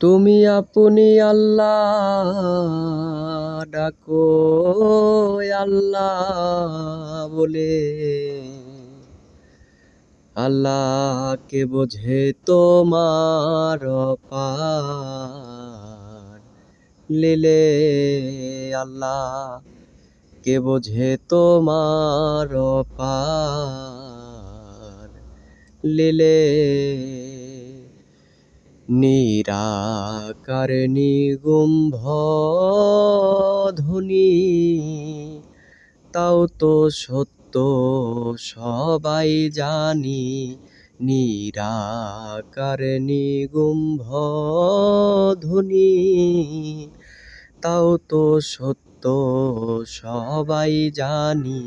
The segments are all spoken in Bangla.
তুমি আপনি আল্লাহ, ডাকো আল্লাহ বলে। আল্লাহকে বোঝে তোমার পার লিলে আল্লাহ কে বোঝে তোমার পার লিলে নিরাকার নিগুম্ভ ধ্বনি তাও তো সত্য, সবাই জানি, নিরাকার নিগুম্ভ ধ্বনি তাও তো সত্য, সবাই জানি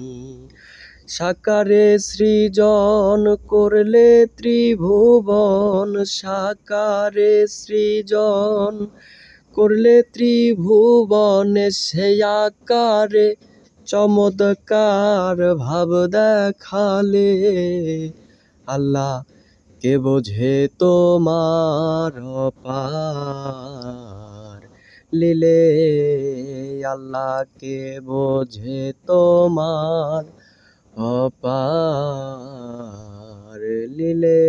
সাকারে সৃজন করলে ত্রিভুবন, সাকারে সৃজন করলে ত্রিভুবনে, সে আকারে চমৎকার ভাব দেখালে। আল্লাহ কে বোঝে তোমার পার লিলে আল্লাহ কে বোঝে তোমার অপার লিলে